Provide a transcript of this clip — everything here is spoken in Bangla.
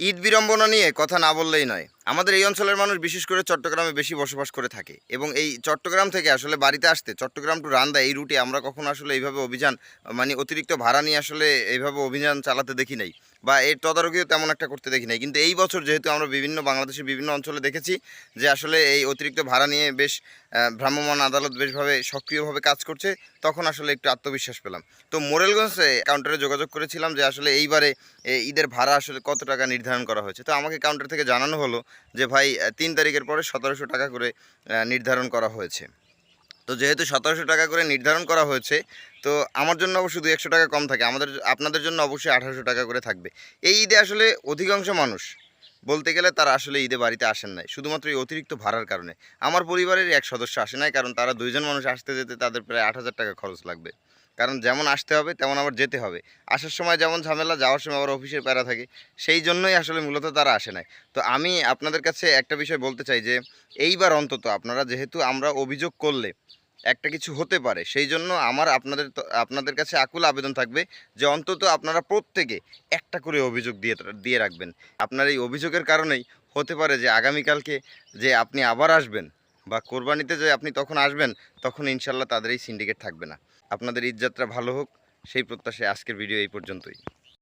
ঈদ বিড়ম্বনা নিয়ে কথা না বললেই নয়। আমাদের এই অঞ্চলের মানুষ বিশেষ করে চট্টগ্রামে বেশি বসবাস করে থাকে এবং এই চট্টগ্রাম থেকে আসলে বাড়িতে আসতে চট্টগ্রাম টু রান্দা এই রুটে আমরা কখনো আসলে এইভাবে অভিযান মানে অতিরিক্ত ভাড়া নিয়ে আসলে এইভাবে অভিযান চালাতে দেখি নাই বা এর তদারকিও তেমন একটা করতে দেখি নাই। কিন্তু এই বছর যেহেতু আমরা বিভিন্ন বাংলাদেশের বিভিন্ন অঞ্চলে দেখেছি যে আসলে এই অতিরিক্ত ভাড়া নিয়ে বেশ আহ, ভ্রাম্যমাণ আদালত বেশভাবে সক্রিয়ভাবে কাজ করছে তখন আসলে একটু আত্মবিশ্বাস পেলাম। তো মোরেলগঞ্জে কাউন্টারে যোগাযোগ করেছিলাম যে আসলে এইবারে ঈদের ভাড়া আসলে কত টাকা নির্ধারণ করা হয়েছে। তো আমাকে কাউন্টার থেকে জানানো হলো যে ভাই তিন তারিখের পরে সতেরোশো টাকা করে নির্ধারণ করা হয়েছে। তো যেহেতু সতেরোশো টাকা করে নির্ধারণ করা হয়েছে, তো আমার জন্য অবশ্য দু একশো টাকা কম থাকে। আমাদের, আপনাদের জন্য অবশ্যই আঠারোশো টাকা করে থাকবে। এই ঈদে আসলে অধিকাংশ মানুষ, বলতে গেলে তারা আসলে ঈদে বাড়িতে আসেন নাই। শুধুমাত্র এই অতিরিক্ত ভাড়ার কারণে। আমার পরিবারের এক সদস্য আসে নাই, কারণ তারা দুইজন মানুষ আসতে যেতে তাদের প্রায় আট হাজার টাকা খরচ লাগবে। কারণ যেমন আসতে হবে, তেমন আবার যেতে হবে। আসার সময় যেমন ঝামেলা, যাওয়ার সময় আবার অফিসের প্যারা থাকে। সেই জন্যই আসলে মূলত তারা আসে নাই। তো আমি আপনাদের কাছে একটা বিষয় বলতে চাই যে, এইবার অন্তত আপনারা যেহেতু আমরা অভিযোগ করলে একটা কিছু হতে পারে, সেই জন্য আমার আপনাদের আপনাদের কাছে আকুল আবেদন থাকবে যে অন্তত আপনারা প্রত্যেকে একটা করে অভিযোগ দিয়ে দিয়ে রাখবেন। আপনার এই অভিযোগের কারণেই হতে পারে যে আগামীকালকে যে আপনি আবার আসবেন বা কোরবানিতে যে আপনি তখন আসবেন, তখন ইনশাল্লাহ তাদের এই সিন্ডিকেট থাকবে না। আপনাদের ঈদযাত্রা ভালো হোক, সেই প্রত্যাশায় আজকের ভিডিও এই পর্যন্তই।